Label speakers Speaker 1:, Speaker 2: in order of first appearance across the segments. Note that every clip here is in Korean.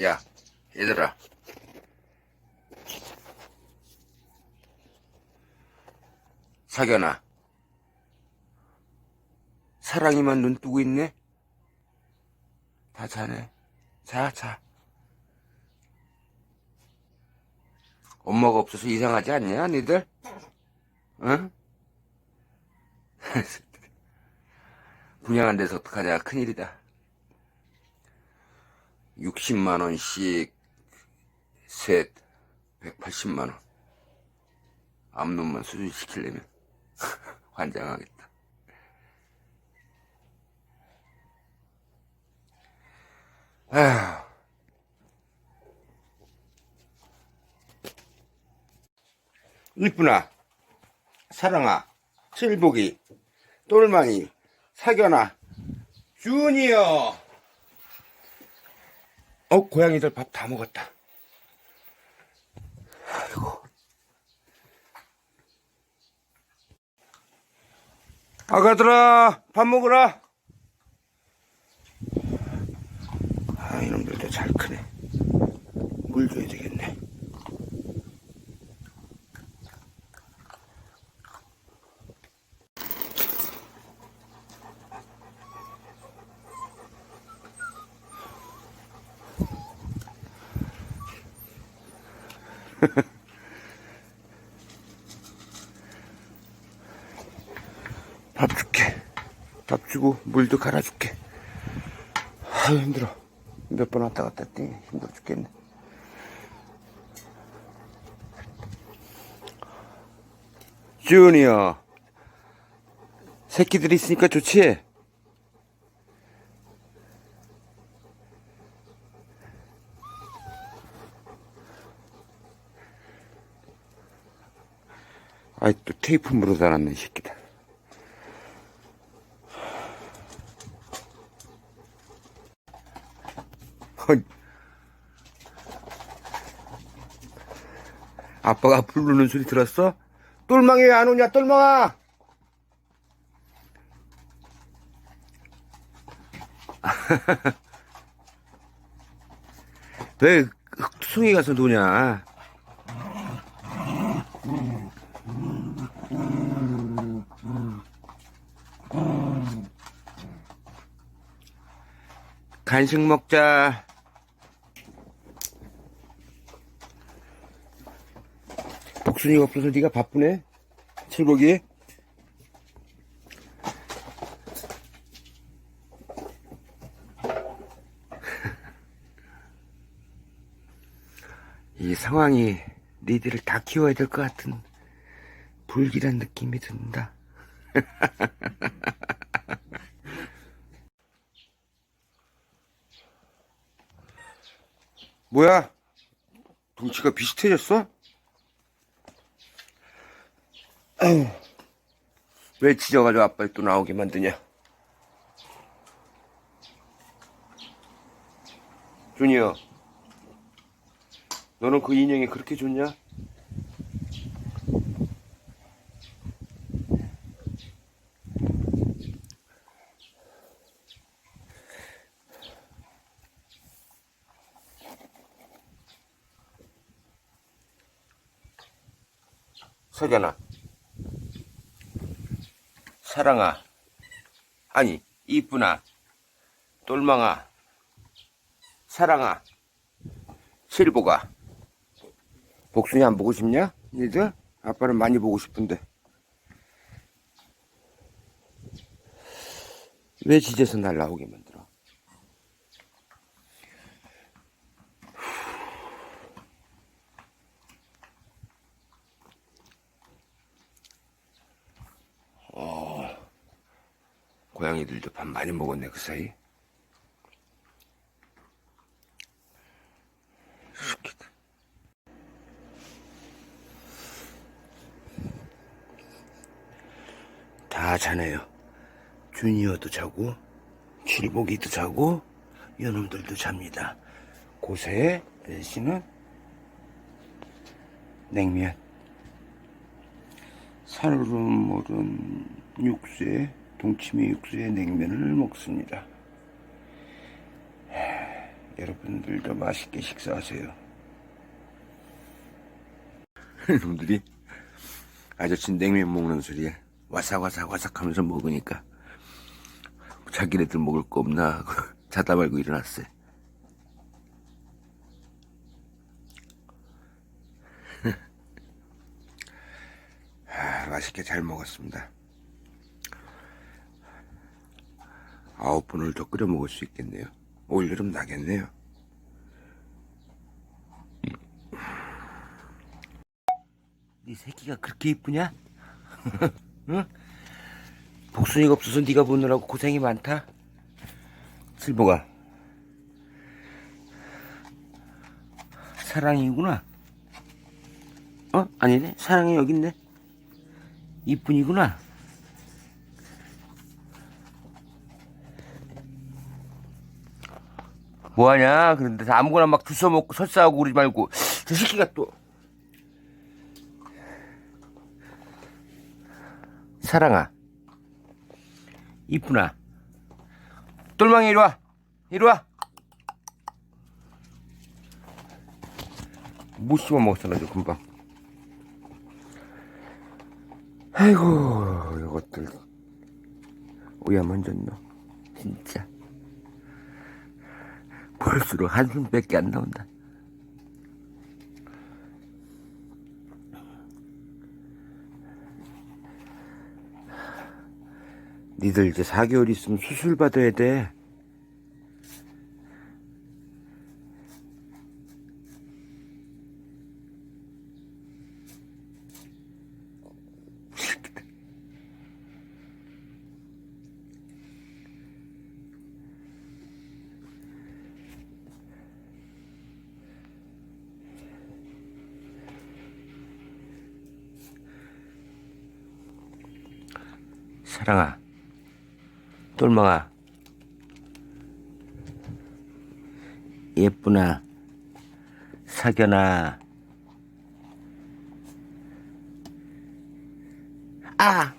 Speaker 1: 야, 얘들아. 사견아. 사랑이만 눈 뜨고 있네? 다 자네. 자, 자. 엄마가 없어서 이상하지 않냐, 니들? 응? 분양 안 돼서 어떡하냐, 큰일이다. 60만원씩, 셋, 180만원. 암놈만 수준시키려면, 환장하겠다. 아휴. 이쁘나, 사랑아, 칠복이, 똘망이, 사견아, 주니어. 어, 고양이들 밥 다 먹었다. 아이고. 아가들아, 밥 먹으라. 아, 이놈들도 잘 크네. 물 줘야 되겠네. 밥 줄게. 밥 주고 물도 갈아줄게. 아유 힘들어. 몇 번 왔다 갔다 했더니 힘들어 죽겠네. 주니어. 새끼들이 있으니까 좋지? 아이 또 테이프 물어다놨네 이 새끼들. 아빠가 부르는 소리 들었어? 똘망이 왜 안 오냐, 똘망아! 왜 흑투성이 가서 노냐? 간식 먹자. 복순이가 없어서 네가 바쁘네. 칠복이. 이 상황이 니들을 다 키워야 될 것 같은 불길한 느낌이 든다. 뭐야? 덩치가 비슷해졌어? 아휴, 왜 지져가지고 아빠를 또 나오게 만드냐? 준이요, 너는 그 인형이 그렇게 좋냐? 석연아, 사랑아, 아니, 이쁘나, 똘망아, 사랑아, 실보가. 복순이 안 보고 싶냐? 니들? 아빠는 많이 보고 싶은데. 왜 지제서 날 나오게 만들어? 고양이들도 밥 많이 먹었네, 그 사이. 다 자네요. 주니어도 자고, 칠복이도 자고, 요놈들도 잡니다. 고세 대신은 냉면. 살얼음 육수에 동치미 육수에 냉면을 먹습니다. 여러분들도 맛있게 식사하세요. 놈들이 아저씨 냉면 먹는 소리에 와삭와삭 와삭 하면서 먹으니까 자기네들 먹을 거 없나 하고 자다 말고 일어났어요. 아, 맛있게 잘 먹었습니다. 아홉 분을 더 끓여 먹을 수 있겠네요. 올여름 나겠네요. 네 새끼가 그렇게 이쁘냐? 응? 복순이가 없어서 네가 보느라고 고생이 많다. 슬보가 사랑이구나. 어? 아니네. 사랑이 여기 있네. 이쁜이구나. 뭐하냐? 그런데 아무거나 막 주워 먹고 설사하고 그러지 말고 저 새끼가 또. 사랑아. 이쁘나? 똘망이 이리 와. 이리 와. 못 씹어 먹었어 나저 금방. 아이고 이것들. 오야 먼저노. 진짜 볼수록 한숨밖에 안 나온다. 니들 이제 4개월 있으면 수술 받아야 돼. 사랑아, 똘망아, 예쁘나, 사겨나. 아!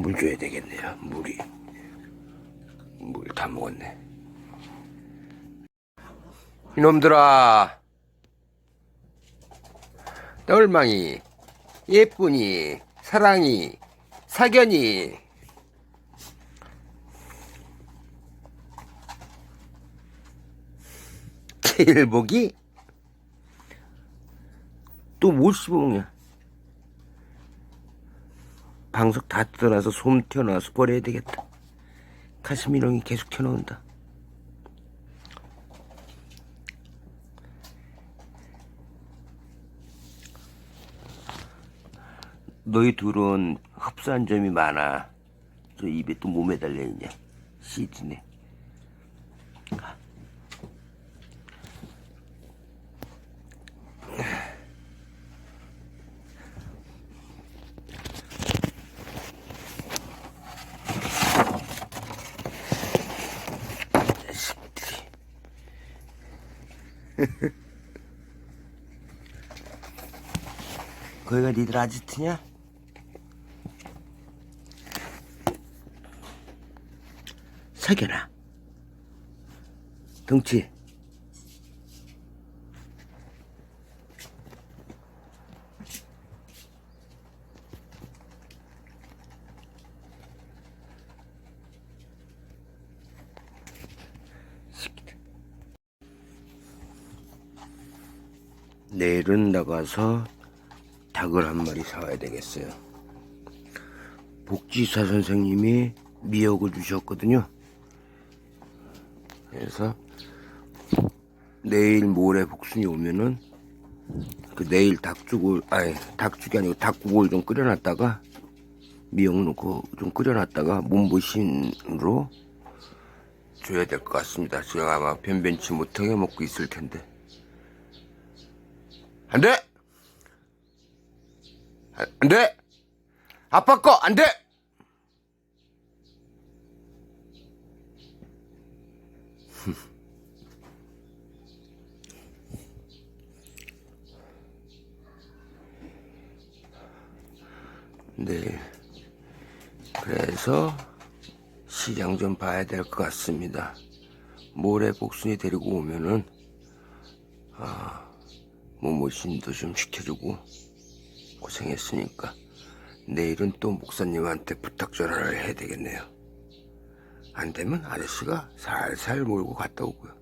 Speaker 1: 물 줘야 되겠네요. 물이. 물 다 먹었네. 이놈들아. 똘망이, 예쁘니, 사랑이, 사견이. 제일복이? 또못 씹어먹냐? 방석 다 뜯어놔서 솜 튀어나와서 버려야 되겠다. 카스미롱이 계속 튀어나온다. 너희 둘은 흡수한 점이 많아. 저 입에 또 몸에 달려있냐. 시드네. 거기가 니들 아지트냐? 사겨라. 덩치. 내일은 나가서 닭을 한 마리 사와야 되겠어요. 복지사 선생님이 미역을 주셨거든요. 그래서 내일 모레 복순이 오면은 그 내일 닭죽을 아니 닭죽이 아니고 닭국을 좀 끓여놨다가 미역 넣고 좀 끓여놨다가 몸보신으로 줘야 될 것 같습니다. 지금 아마 변변치 못하게 먹고 있을 텐데 안 돼! 안 돼! 아빠 거 안 돼! 네. 그래서 시장 좀 봐야 될 것 같습니다. 모레 복순이 데리고 오면은, 아. 모모신도 좀 시켜주고 고생했으니까 내일은 또 목사님한테 부탁 전화를 해야 되겠네요. 안 되면 아저씨가 살살 몰고 갔다 오고요.